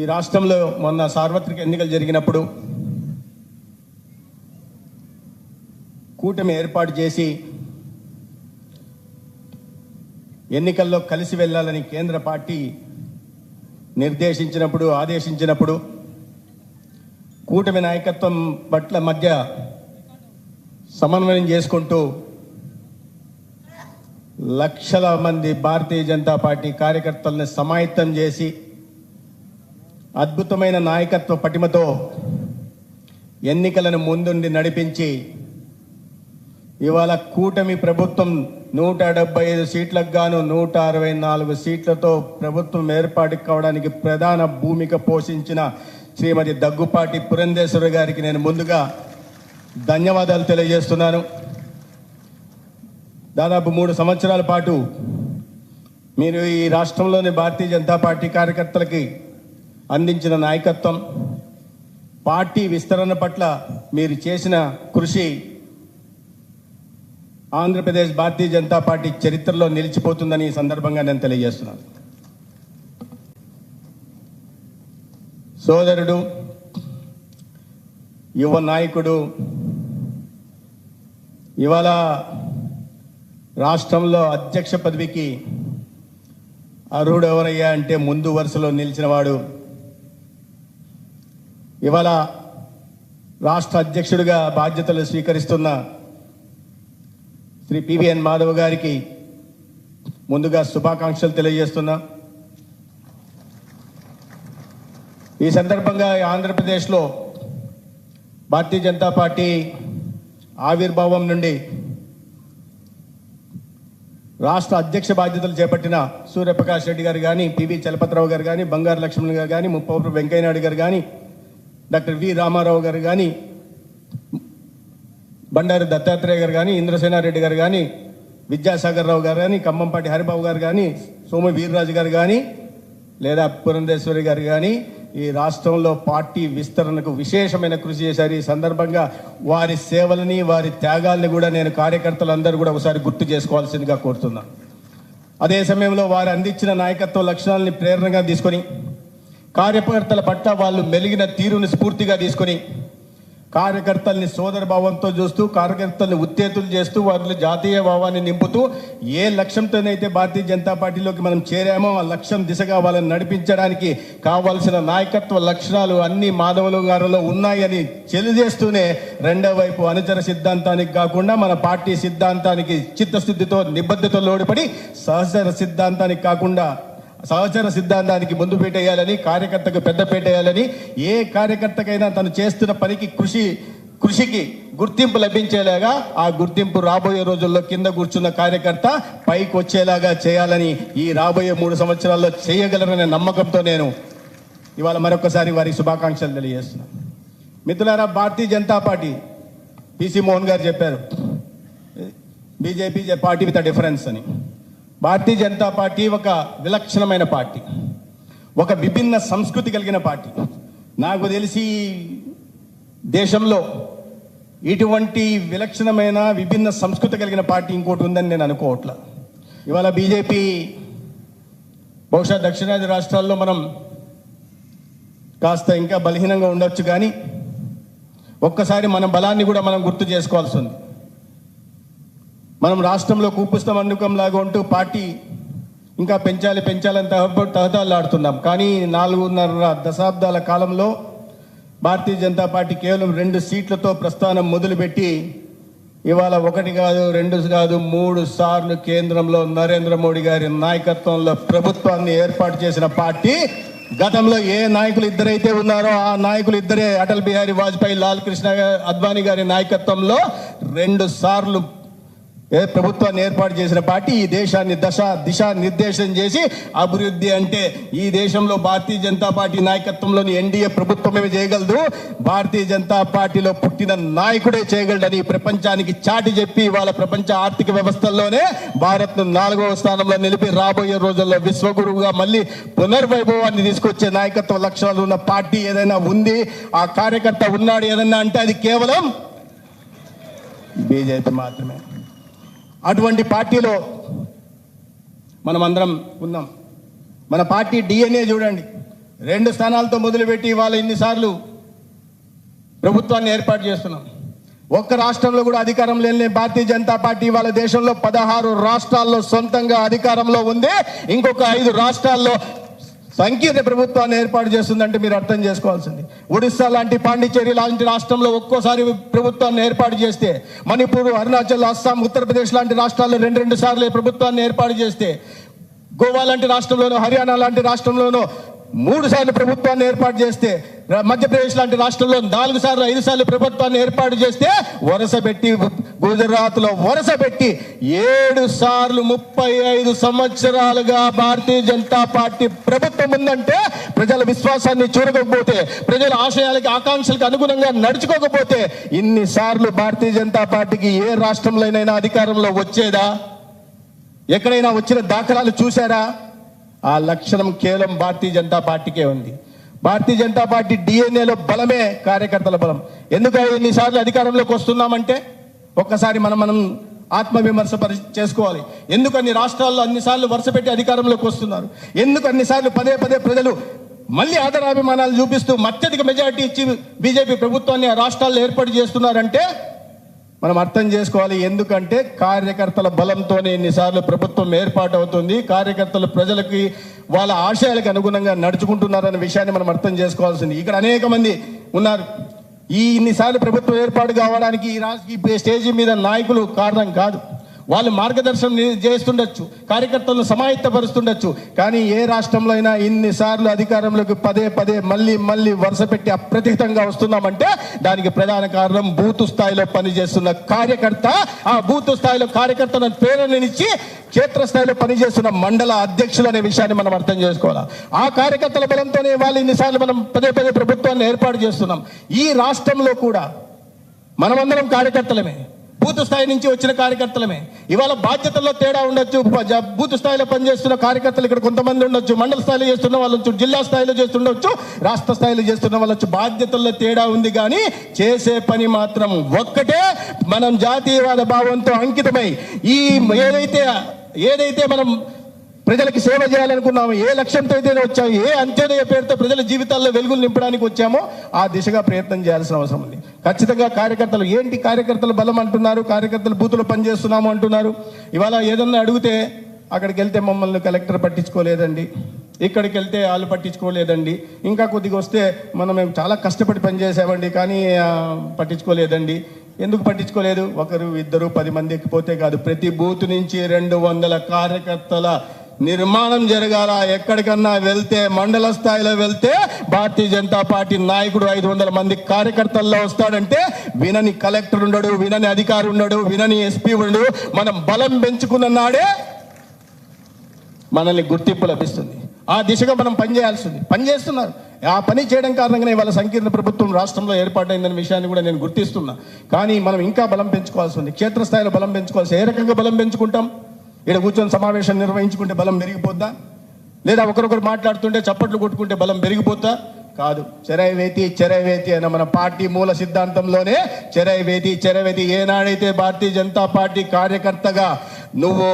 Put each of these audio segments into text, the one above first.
ఈ రాష్ట్రంలో మొన్న సార్వత్రిక ఎన్నికలు జరిగినప్పుడు కూటమి ఏర్పాటు చేసి ఎన్నికల్లో కలిసి వెళ్ళాలని కేంద్ర పార్టీ నిర్దేశించినప్పుడు ఆదేశించినప్పుడు కూటమి నాయకత్వం పట్ల మధ్య సమన్వయం చేసుకుంటూ లక్షల మంది భారతీయ జనతా పార్టీ కార్యకర్తలను సమాయత్తం చేసి అద్భుతమైన నాయకత్వ పటిమతో ఎన్నికలను ముందుండి నడిపించి ఇవాళ కూటమి ప్రభుత్వం నూట డెబ్బై ఐదు సీట్లకు గాను నూట అరవై నాలుగు సీట్లతో ప్రభుత్వం ఏర్పాటు కావడానికి ప్రధాన భూమిక పోషించిన శ్రీమతి దగ్గుపాటి పురంధేశ్వరి గారికి నేను ముందుగా ధన్యవాదాలు తెలియజేస్తున్నాను. దాదాపు మూడు సంవత్సరాల పాటు మీరు ఈ రాష్ట్రంలోని భారతీయ జనతా పార్టీ కార్యకర్తలకి అందించిన నాయకత్వం పార్టీ విస్తరణ పట్ల మీరు చేసిన కృషి ఆంధ్రప్రదేశ్ భారతీయ జనతా పార్టీ చరిత్రలో నిలిచిపోతుందని ఈ సందర్భంగా నేను తెలియజేస్తున్నాను. సోదరుడు యువ నాయకుడు ఇవాళ రాష్ట్రంలో అధ్యక్ష పదవికి అర్హుడు ఎవరయ్యా అంటే ముందు వరుసలో నిలిచినవాడు ఇవాళ రాష్ట్ర అధ్యక్షుడిగా బాధ్యతలు స్వీకరిస్తున్న శ్రీ పివిఎన్ మాధవ్ గారికి ముందుగా శుభాకాంక్షలు తెలియజేస్తున్నా. ఈ సందర్భంగా ఆంధ్రప్రదేశ్లో భారతీయ జనతా పార్టీ ఆవిర్భావం నుండి రాష్ట్ర అధ్యక్ష బాధ్యతలు చేపట్టిన సూర్యప్రకాష్ రెడ్డి గారు కానీ పివి చలపతిరావు గారు కానీ బంగారు లక్ష్మణ్ గారు కానీ ముప్పవరపు వెంకయ్యనాయుడు గారు కానీ డాక్టర్ వి రామారావు గారు కానీ బండారు దత్తాత్రేయ గారు కానీ ఇంద్రసేనారెడ్డి గారు కానీ విద్యాసాగర్ రావు గారు కానీ ఖమ్మంపాటి హరిబాబు గారు కానీ సోమ వీర్రాజు గారు కానీ లేదా పురంధేశ్వరి గారు కానీ ఈ రాష్ట్రంలో పార్టీ విస్తరణకు విశేషమైన కృషి చేశారు. ఈ సందర్భంగా వారి సేవలని వారి త్యాగాల్ని కూడా నేను కార్యకర్తలందరూ కూడా ఒకసారి గుర్తు చేసుకోవాల్సిందిగా కోరుతున్నాను. అదే సమయంలో వారు అందించిన నాయకత్వ లక్షణాలని ప్రేరణగా తీసుకొని కార్యకర్తల పట్ల వాళ్ళు మెలిగిన తీరును స్ఫూర్తిగా తీసుకొని కార్యకర్తల్ని సోదర భావంతో చూస్తూ కార్యకర్తల్ని ఉత్తేతులు చేస్తూ వారిలో జాతీయ భావాన్ని నింపుతూ ఏ లక్ష్యంతోనైతే భారతీయ జనతా పార్టీలోకి మనం చేరామో ఆ లక్ష్యం దిశగా వాళ్ళని నడిపించడానికి కావాల్సిన నాయకత్వ లక్షణాలు అన్ని మాధవులు గారిలో ఉన్నాయని తెలియజేస్తూనే రెండో వైపు అనుచర సిద్ధాంతానికి కాకుండా మన పార్టీ సిద్ధాంతానికి చిత్తశుద్ధితో నిబద్ధతో లోడిపడి సహచర సిద్ధాంతానికి కాకుండా సహచర సిద్ధాంతానికి ముందు పెట్టేయాలని కార్యకర్తకు పెద్ద పెట్టేయాలని ఏ కార్యకర్తకైనా తను చేస్తున్న పనికి కృషి కృషికి గుర్తింపు లభించేలాగా ఆ గుర్తింపు రాబోయే రోజుల్లో కింద కూర్చున్న కార్యకర్త పైకి వచ్చేలాగా చేయాలని ఈ రాబోయే మూడు సంవత్సరాల్లో చేయగలరనే నమ్మకంతో నేను ఇవాళ మరొకసారి వారి శుభాకాంక్షలు తెలియజేస్తున్నాను మిత్రులారా Bharatiya Janata party P C Mohan గారు చెప్పారు. బీజేపీ పార్టీ విత్ డిఫరెన్స్ అని. భారతీయ జనతా పార్టీ ఒక విలక్షణమైన పార్టీ ఒక విభిన్న సంస్కృతి కలిగిన పార్టీ. నాకు తెలిసి దేశంలో ఇటువంటి విలక్షణమైన విభిన్న సంస్కృతి కలిగిన పార్టీ ఇంకోటి ఉందని నేను అనుకోవట్లా. ఇవాళ బీజేపీ బహుశా దక్షిణాది రాష్ట్రాల్లో మనం కాస్త ఇంకా బలహీనంగా ఉండొచ్చు కానీ ఒక్కసారి మన బలాన్ని కూడా మనం గుర్తు చేసుకోవాల్సి ఉంది. మనం రాష్ట్రంలో కూపుస్తాం అన్నుకం లాగా ఉంటూ పార్టీ ఇంకా పెంచాలి పెంచాలని తహ తహతాలాడుతున్నాం కానీ నాలుగున్నర దశాబ్దాల కాలంలో భారతీయ జనతా పార్టీ కేవలం రెండు సీట్లతో ప్రస్థానం మొదలుపెట్టి ఇవాళ ఒకటి కాదు రెండు కాదు మూడు సార్లు కేంద్రంలో నరేంద్ర మోడీ గారి నాయకత్వంలో ప్రభుత్వాన్ని ఏర్పాటు చేసిన పార్టీ గతంలో ఏ నాయకులు ఇద్దరైతే ఉన్నారో ఆ నాయకులు ఇద్దరే అటల్ బిహారీ వాజ్పేయి లాల్ కృష్ణ అద్వానీ గారి నాయకత్వంలో రెండు సార్లు ప్రభుత్వాన్ని ఏర్పాటు చేసిన పార్టీ ఈ దేశాన్ని దశ దిశ నిర్దేశం చేసి అభివృద్ధి అంటే ఈ దేశంలో భారతీయ జనతా పార్టీ నాయకత్వంలోని ఎన్డీఏ ప్రభుత్వమే చేయగలదు. భారతీయ జనతా పార్టీలో పుట్టిన నాయకుడే చేయగలడని ప్రపంచానికి చాటి చెప్పి వాళ్ళ ప్రపంచ ఆర్థిక వ్యవస్థల్లోనే భారత్ను నాలుగవ స్థానంలో నిలిపి రాబోయే రోజుల్లో విశ్వగురువుగా మళ్ళీ పునర్వైభవాన్ని తీసుకొచ్చే నాయకత్వ లక్షణాలు ఉన్న పార్టీ ఏదైనా ఉంది? ఆ కార్యకర్త ఉన్నాడు ఏదైనా అంటే అది కేవలం బీజేపీ మాత్రమే. అటువంటి పార్టీలో మనం అందరం ఉన్నాం. మన పార్టీ డిఎన్ఏ చూడండి. రెండు స్థానాలతో మొదలుపెట్టి ఇవాళ ఇన్నిసార్లు ప్రభుత్వాన్ని ఏర్పాటు చేస్తున్నాం. ఒక్క రాష్ట్రంలో కూడా అధికారం లేని భారతీయ జనతా పార్టీ వాళ్ళ దేశంలో పదహారు రాష్ట్రాల్లో సొంతంగా అధికారంలో ఉంది. ఇంకొక ఐదు రాష్ట్రాల్లో సంకీర్ణ ప్రభుత్వాన్ని ఏర్పాటు చేస్తుందంటే మీరు అర్థం చేసుకోవాల్సింది. ఒడిస్సా లాంటి పాండిచ్చేరి లాంటి రాష్ట్రంలో ఒక్కోసారి ప్రభుత్వాన్ని ఏర్పాటు చేస్తే మణిపూర్ అరుణాచల్ అస్సాం ఉత్తరప్రదేశ్ లాంటి రాష్ట్రాల్లో రెండు రెండు సార్లు ప్రభుత్వాన్ని ఏర్పాటు చేస్తే గోవా లాంటి రాష్ట్రంలోనో హర్యానా లాంటి రాష్ట్రంలోనో మూడు సార్లు ప్రభుత్వాన్ని ఏర్పాటు చేస్తే మధ్యప్రదేశ్ లాంటి రాష్ట్రంలో నాలుగు సార్లు ఐదు సార్లు ప్రభుత్వాన్ని ఏర్పాటు చేస్తే వరుస పెట్టి గుజరాత్లో వరుస పెట్టి ఏడు సార్లు ముప్పై ఐదు సంవత్సరాలుగా భారతీయ జనతా పార్టీ ప్రభుత్వం ఉందంటే ప్రజల విశ్వాసాన్ని చూడకపోతే ప్రజల ఆశయాలకి ఆకాంక్షలకు అనుగుణంగా నడుచుకోకపోతే ఇన్నిసార్లు భారతీయ జనతా పార్టీకి ఏ రాష్ట్రంలోనైనా అధికారంలో వచ్చేదా? ఎక్కడైనా వచ్చిన దాఖలాలు చూసారా ఆ లక్షణం కేవలం భారతీయ జనతా పార్టీకే ఉంది. భారతీయ జనతా పార్టీ డిఎన్ఏలో బలమే కార్యకర్తల బలం. ఎందుకంటే ఎన్నిసార్లు అధికారంలోకి వస్తున్నామంటే ఒక్కసారి మనం మనం ఆత్మవిమర్శ పరి చేసుకోవాలి. ఎందుకు అన్ని రాష్ట్రాల్లో అన్నిసార్లు వరుస పెట్టి అధికారంలోకి వస్తున్నారు? ఎందుకు అన్నిసార్లు పదే పదే ప్రజలు మళ్ళీ ఆదరాభిమానాలు చూపిస్తూ అత్యధిక మెజారిటీ ఇచ్చి బీజేపీ ప్రభుత్వాన్ని ఆ రాష్ట్రాల్లో ఏర్పాటు చేస్తున్నారంటే మనం అర్థం చేసుకోవాలి ఎందుకంటే కార్యకర్తల బలంతోనే ఎన్నిసార్లు ప్రభుత్వం ఏర్పాటు అవుతుంది కార్యకర్తలు ప్రజలకి వాళ్ళ ఆశయాలకు అనుగుణంగా నడుచుకుంటున్నారనే విషయాన్ని మనం అర్థం చేసుకోవాల్సింది. ఇక్కడ అనేక మంది ఉన్నారు. ఈ ఇన్నిసార్లు ప్రభుత్వం ఏర్పాటు కావడానికి ఈ రాజకీయ స్టేజీ మీద నాయకులు కారణం కాదు. వాళ్ళు మార్గదర్శనం చేస్తుండొచ్చు కార్యకర్తలను సమాయత్తపరుస్తుండొచ్చు కానీ ఏ రాష్ట్రంలో అయినా ఇన్నిసార్లు అధికారంలోకి పదే పదే మళ్ళీ మళ్ళీ వరుస పెట్టి అప్రతిహితంగా వస్తున్నామంటే దానికి ప్రధాన కారణం బూతు స్థాయిలో పనిచేస్తున్న కార్యకర్త. ఆ బూతు స్థాయిలో కార్యకర్తను ప్రేరణనిచ్చి క్షేత్రస్థాయిలో పనిచేస్తున్న మండల అధ్యక్షులు అనే విషయాన్ని మనం అర్థం చేసుకోవాలి? ఆ కార్యకర్తల బలంతోనే వాళ్ళు ఇన్నిసార్లు మనం పదే పదే ప్రభుత్వాన్ని ఏర్పాటు చేస్తున్నాం. ఈ రాష్ట్రంలో కూడా మనమందరం కార్యకర్తలమే. బూత్ స్థాయి నుంచి వచ్చిన కార్యకర్తలమే. ఇవాళ బాధ్యతల్లో తేడా ఉండొచ్చు బూత్ స్థాయిలో పనిచేస్తున్న కార్యకర్తలు ఇక్కడ కొంతమంది ఉండొచ్చు మండల స్థాయిలో చేస్తున్న వాళ్ళు జిల్లా స్థాయిలో చేస్తుండొచ్చు రాష్ట్ర స్థాయిలో చేస్తున్న వాళ్ళు బాధ్యతల్లో తేడా ఉంది కానీ చేసే పని మాత్రం ఒక్కటే. మనం జాతీయవాద భావంతో అంకితమై ఈ ఏదైతే ఏదైతే మనం ప్రజలకు సేవ చేయాలనుకున్నాము ఏ లక్ష్యంతో అయితే వచ్చాము ఏ అంత్యోదయ పేరుతో ప్రజల జీవితాల్లో వెలుగులు నింపడానికి వచ్చామో ఆ దిశగా ప్రయత్నం చేయాల్సిన అవసరం ఉంది. ఖచ్చితంగా కార్యకర్తలు ఏంటి కార్యకర్తలు బలం అంటున్నారు కార్యకర్తలు బూతులు పనిచేస్తున్నాము అంటున్నారు. ఇవాళ ఏదన్నా అడిగితే అక్కడికి వెళ్తే మమ్మల్ని కలెక్టర్ పట్టించుకోలేదండి ఇక్కడికి వెళ్తే వాళ్ళు పట్టించుకోలేదండి ఇంకా కొద్దిగా వస్తే మనం మేము చాలా కష్టపడి పనిచేసామండి కానీ పట్టించుకోలేదండి. ఎందుకు పట్టించుకోలేదు? ఒకరు ఇద్దరు పది మంది ఎక్కిపోతే కాదు. ప్రతి బూత్ నుంచి రెండు వందల కార్యకర్తల నిర్మాణం జరగాల? ఎక్కడికన్నా వెళ్తే మండల స్థాయిలో వెళ్తే భారతీయ జనతా పార్టీ నాయకుడు ఐదు వందల మంది కార్యకర్తల్లో వస్తాడంటే వినని కలెక్టర్ ఉండడు వినని అధికారి ఉండడు వినని ఎస్పీ ఉండడు. మనం బలం పెంచుకున్న నాడే మనల్ని గుర్తింపు లభిస్తుంది. ఆ దిశగా మనం పనిచేయాల్సింది పనిచేస్తున్నారు ఆ పని చేయడం కారణంగానే వాళ్ళ సంకీర్ణ ప్రభుత్వం రాష్ట్రంలో ఏర్పాటైందనే విషయాన్ని కూడా నేను గుర్తిస్తున్నా. కానీ మనం ఇంకా బలం పెంచుకోవాల్సి ఉంది. క్షేత్రస్థాయిలో బలం పెంచుకోవాల్సి ఏ రకంగా బలం పెంచుకుంటాం? ఇక్కడ కూర్చొని సమావేశం నిర్వహించుకుంటే బలం పెరిగిపోద్దా? లేదా ఒకరొకరు మాట్లాడుతుంటే చప్పట్లు కొట్టుకుంటే బలం పెరిగిపోతా కాదు. చెరైవేతి చెరైవేతి అన్న మన పార్టీ మూల సిద్ధాంతంలోనే చెరైవేతి చెరైవేతి. ఏనాడైతే భారతీయ జనతా పార్టీ కార్యకర్తగా నువ్వు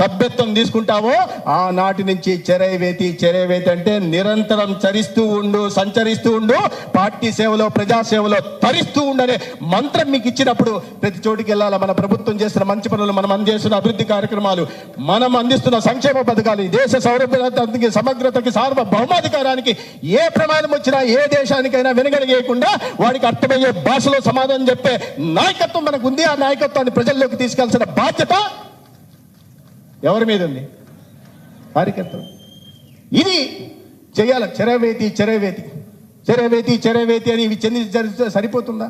సభ్యత్వం తీసుకుంటావో ఆనాటి నుంచి చెరైవేతి చెరైవేతి అంటే నిరంతరం చరిస్తూ ఉండు సంచరిస్తూ ఉండు పార్టీ సేవలో ప్రజాసేవలో తరిస్తూ ఉండనే మంత్రం మీకు ఇచ్చినప్పుడు ప్రతి చోటుకి వెళ్ళాలా? మన ప్రభుత్వం చేస్తున్న మంచి పనులు మనం అందిస్తున్న అభివృద్ధి కార్యక్రమాలు మనం అందిస్తున్న సంక్షేమ పథకాలు ఈ దేశ సౌరభ్యతకి సమగ్రతకి సార్వభౌమాధికారానికి ఏ ప్రమాదం వచ్చినా ఏ దేశానికైనా వెనుగడగేయకుండా వాడికి అర్థమయ్యే భాషలో సమాధానం చెప్పే నాయకత్వం మనకు ఉంది ఆ నాయకత్వాన్ని ప్రజల్లోకి తీసుకెళ్ళాల్సిన బాధ్యత ఎవరి మీద ఉంది? కార్యకర్తలు ఇది చేయాలి చెరవేతి చెరవేతి. చెరవేతి చెరవేతి అని ఇవి చెంది సరిపోతుందా?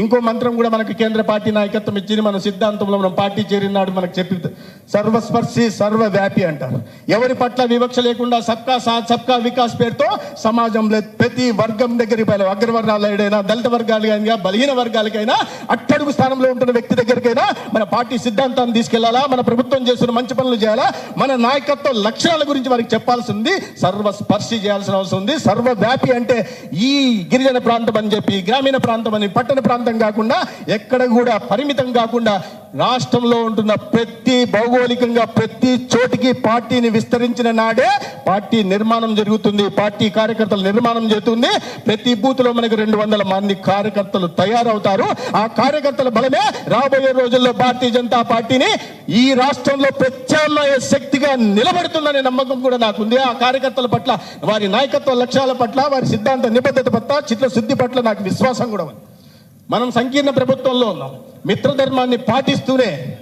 ఇంకో మంత్రం కూడా మనకు కేంద్ర పార్టీ నాయకత్వం ఇచ్చింది మన సిద్ధాంతంలో మనం పార్టీ చేరినాడు మనకు చెప్పి సర్వస్పర్శి సర్వవ్యాపి అంటారు. ఎవరి పట్ల వివక్ష లేకుండా సబ్కా సాత్ సబ్కా వికాస్ పేరుతో సమాజంలో ప్రతి వర్గం దగ్గరికి పోయాలి అగ్రవర్ణాలైనా దళిత వర్గాలకైనా బలహీన వర్గాలకైనా అట్టడుగు స్థానంలో ఉంటున్న వ్యక్తి దగ్గరికైనా మన పార్టీ సిద్ధాంతాన్ని తీసుకెళ్ళాలా మన ప్రభుత్వం చేస్తున్న మంచి పనులు చేయాలా మన నాయకత్వ లక్షణాల గురించి వారికి చెప్పాల్సి ఉంది సర్వస్పర్శి చేయాల్సిన అవసరం ఉంది. సర్వవ్యాపి అంటే ఈ గిరిజన ప్రాంతం అని చెప్పి గ్రామీణ ప్రాంతం అని పట్టణ ప్రాంతం ప్రాంతం కాకుండా ఎక్కడ కూడా పరిమితం కాకుండా రాష్ట్రంలో ఉంటున్న ప్రతి భౌగోళికంగా ప్రతి చోటికి పార్టీని విస్తరించిన నాడే పార్టీ నిర్మాణం జరుగుతుంది పార్టీ కార్యకర్తల నిర్మాణం జరుగుతుంది. ప్రతి బూత్లో మనకు రెండు వందల మంది కార్యకర్తలు తయారవుతారు. ఆ కార్యకర్తల బలమే రాబోయే రోజుల్లో భారతీయ జనతా పార్టీని ఈ రాష్ట్రంలో ప్రత్యామ్నాయ శక్తిగా నిలబడుతుందనే నమ్మకం కూడా నాకుంది. ఆ కార్యకర్తల పట్ల వారి నాయకత్వ లక్ష్యాల పట్ల వారి సిద్ధాంత నిబద్ధత పట్ల చిత్రశుద్ధి పట్ల నాకు విశ్వాసం కూడా ఉంది. మనం సంకీర్ణ ప్రభుత్వంలో ఉన్నాం. మిత్రధర్మాన్ని పాటిస్తూనే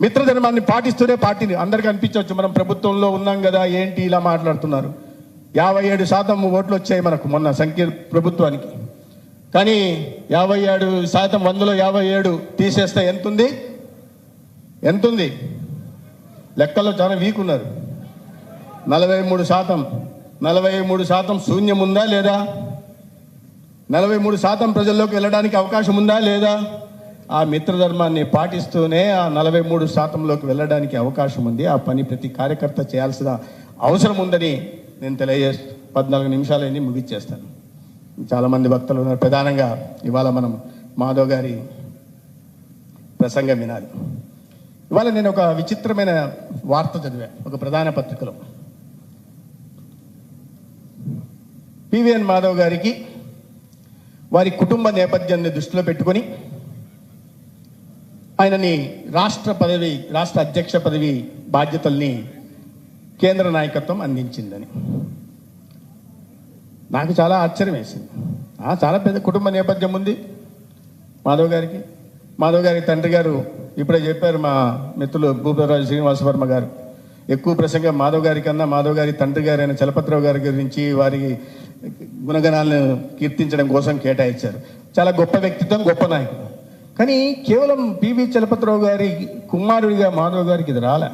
మిత్రధర్మాన్ని పాటిస్తూనే పార్టీని అందరికీ అనిపించవచ్చు. మనం ప్రభుత్వంలో ఉన్నాం కదా ఏంటి ఇలా మాట్లాడుతున్నారు? యాభై ఏడు శాతం ఓట్లు వచ్చాయి మనకు మొన్న సంకీర్ణ ప్రభుత్వానికి. కానీ యాభై ఏడు శాతం వందలో యాభై ఏడు తీసేస్తే ఎంతుంది? ఎంతుంది? లెక్కల్లో చాలా వీక్ ఉన్నారు. నలభై మూడు శాతం నలభై మూడు శాతం శూన్యం ఉందా లేదా? నలభై మూడు శాతం ప్రజల్లోకి వెళ్ళడానికి అవకాశం ఉందా లేదా? ఆ మిత్రధర్మాన్ని పాటిస్తూనే ఆ నలభై మూడు శాతంలోకి వెళ్ళడానికి అవకాశం ఉంది. ఆ పని ప్రతి కార్యకర్త చేయాల్సిన అవసరం ఉందని నేను తెలియజేస్తూ పద్నాలుగు నిమిషాలని ముగిచ్చేస్తాను. చాలామంది భక్తులు ఉన్నారు. ప్రధానంగా ఇవాళ మనం మాధవ్ గారి ప్రసంగం వినాలి. ఇవాళ నేను ఒక విచిత్రమైన వార్త చదివా ఒక ప్రధాన పత్రికలో. పివిఎన్ మాధవ్ గారికి వారి కుటుంబ నేపథ్యాన్ని దృష్టిలో పెట్టుకొని ఆయనని రాష్ట్ర పదవి రాష్ట్ర అధ్యక్ష పదవి బాధ్యతల్ని కేంద్ర నాయకత్వం అందించిందని. నాకు చాలా ఆశ్చర్యం వేసింది. ఆ, చాలా పెద్ద కుటుంబ నేపథ్యం ఉంది మాధవ్ గారికి. మాధవ్ గారి తండ్రి గారు ఇప్పుడే చెప్పారు మా మిత్రులు భూపరాజు శ్రీనివాస వర్మ గారు. ఎక్కువ ప్రసంగం మాధవ్ గారి కన్నా మాధవ్ గారి తండ్రి గారైన చలపతిరావు గారి గురించి వారి గుణగణాలను కీర్తించడం కోసం కేటాయించారు. చాలా గొప్ప వ్యక్తిత్వం గొప్ప నాయకుడు. కానీ కేవలం పివి చలపతిరావు గారి కుమారుడిగా మాధవ్ గారికి ఇది రాలే.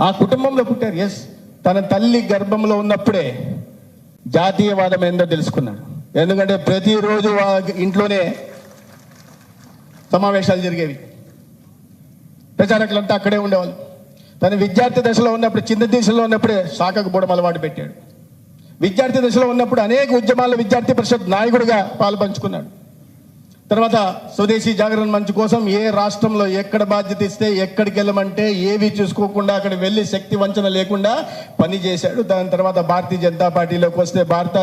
ఆ కుటుంబంలో పుట్టారు ఎస్ తన తల్లి గర్భంలో ఉన్నప్పుడే జాతీయవాదం ఏందో తెలుసుకున్నాడు. ఎందుకంటే ప్రతిరోజు ఇంట్లోనే సమావేశాలు జరిగేవి. ప్రచారకులంతా అక్కడే ఉండేవాళ్ళు. తను విద్యార్థి దశలో ఉన్నప్పుడు చిన్న దశలో ఉన్నప్పుడే శాఖకు పోవడం అలవాటు పెట్టాడు. విద్యార్థి దశలో ఉన్నప్పుడు అనేక ఉద్యమాల్లో విద్యార్థి పరిషత్ నాయకుడిగా పాల్పంచుకున్నాడు. తర్వాత స్వదేశీ జాగరణ మంచి కోసం ఏ రాష్ట్రంలో ఎక్కడ బాధ్యత ఇస్తే ఎక్కడికి వెళ్ళమంటే ఏవి చూసుకోకుండా అక్కడ వెళ్ళి శక్తి వంచన లేకుండా పని చేశాడు. దాని తర్వాత భారతీయ జనతా పార్టీలోకి వస్తే భారత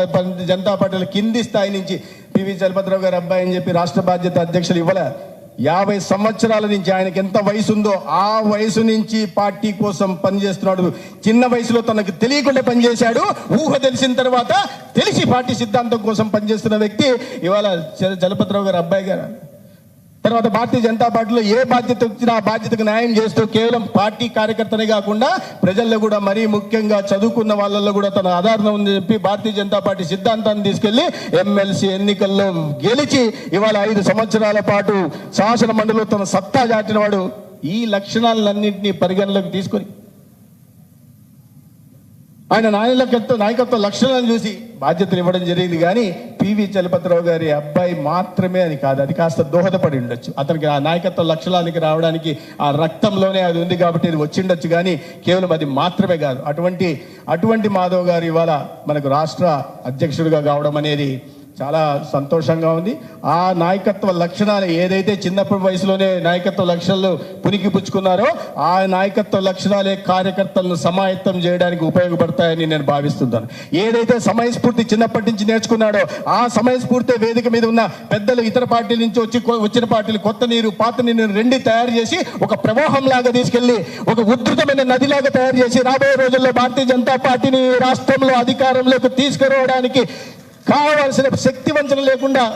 జనతా పార్టీలో కింది స్థాయి నుంచి పివి చలపతిరావు గారు అబ్బాయి అని చెప్పి రాష్ట్ర బాధ్యత అధ్యక్షులు ఇవ్వలే. యాభై సంవత్సరాల నుంచి ఆయనకి ఎంత వయసు ఉందో ఆ వయసు నుంచి పార్టీ కోసం పనిచేస్తున్నాడు. చిన్న వయసులో తనకు తెలియకుండా పనిచేశాడు. ఊహ తెలిసిన తర్వాత తెలిసి పార్టీ సిద్ధాంతం కోసం పనిచేస్తున్న వ్యక్తి ఇవాళ చల- చలపతిరావు గారు అబ్బాయి గారు. తర్వాత భారతీయ జనతా పార్టీలో ఏ బాధ్యత వచ్చినా ఆ బాధ్యతకు న్యాయం చేస్తూ కేవలం పార్టీ కార్యకర్తనే కాకుండా ప్రజల్లో కూడా మరీ ముఖ్యంగా చదువుకున్న వాళ్ళల్లో కూడా తన ఆధారణ ఉందని చెప్పి భారతీయ జనతా పార్టీ సిద్ధాంతాన్ని తీసుకెళ్ళి ఎమ్మెల్సీ ఎన్నికల్లో గెలిచి ఇవాళ ఐదు సంవత్సరాల పాటు శాసన మండలిలో తన సత్తా చాటిన వాడు ఈ లక్షణాలన్నింటినీ పరిగణలోకి తీసుకొని ఆయన నాయకత్వ నాయకత్వ లక్షణాలను చూసి బాధ్యతలు ఇవ్వడం జరిగింది కానీ పివి చలపతిరావు గారి అబ్బాయి మాత్రమే అని కాదు అది కాస్త దోహదపడి ఉండొచ్చు. అతనికి ఆ నాయకత్వ లక్షణానికి రావడానికి ఆ రక్తంలోనే అది ఉంది కాబట్టి ఇది వచ్చిండొచ్చు కానీ కేవలం అది మాత్రమే కాదు. అటువంటి అటువంటి మాధవ్ గారు ఇవాళ మనకు రాష్ట్ర అధ్యక్షుడిగా కావడం అనేది చాలా సంతోషంగా ఉంది. ఆ నాయకత్వ లక్షణాలు ఏదైతే చిన్నప్పటి వయసులోనే నాయకత్వ లక్షణాలు పునికి పుచ్చుకున్నారో ఆ నాయకత్వ లక్షణాలే కార్యకర్తలను సమాయత్తం చేయడానికి ఉపయోగపడతాయని నేను భావిస్తున్నాను. ఏదైతే సమయస్ఫూర్తి చిన్నప్పటి నుంచి నేర్చుకున్నాడో ఆ సమయస్ఫూర్తి వేదిక మీద ఉన్న పెద్దలు ఇతర పార్టీల నుంచి వచ్చి వచ్చిన పార్టీలు కొత్త నీరు పాత నీరు రెండు తయారు చేసి ఒక ప్రవాహం లాగా తీసుకెళ్ళి ఒక ఉధృతమైన నదిలాగా తయారు చేసి రాబోయే రోజుల్లో భారతీయ జనతా పార్టీని రాష్ట్రంలో అధికారంలోకి తీసుకురావడానికి కావలసిన శక్తి వంచన లేకుండా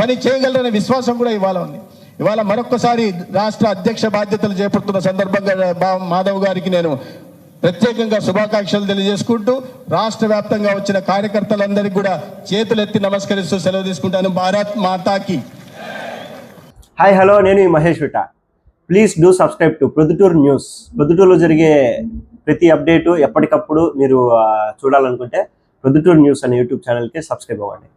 పని చేయగలరనే విశ్వాసం కూడా ఇవాళ ఉంది. ఇవాళ మరొకసారి రాష్ట్ర అధ్యక్ష బాధ్యతలు చేపడుతున్న సందర్భంగా బా- మాధవ్ గారికి నేను ప్రత్యేకంగా శుభాకాంక్షలు తెలియజేసుకుంటూ రాష్ట్ర వ్యాప్తంగా వచ్చిన కార్యకర్తలందరికీ కూడా చేతులెత్తి నమస్కరిస్తూ సెలవు తీసుకుంటాను. భారత్ మాతాకి. హాయ్ హలో నేను Mahesh విట. Please do subscribe to Proddatur news. ప్రొద్దుటూరులో జరిగే ప్రతి అప్డేటు ఎప్పటికప్పుడు మీరు చూడాలనుకుంటే ప్రొద్దుటూరు న్యూస్ అనే యూట్యూబ్ ఛానల్కి సబ్స్క్రైబ్ అవ్వండి.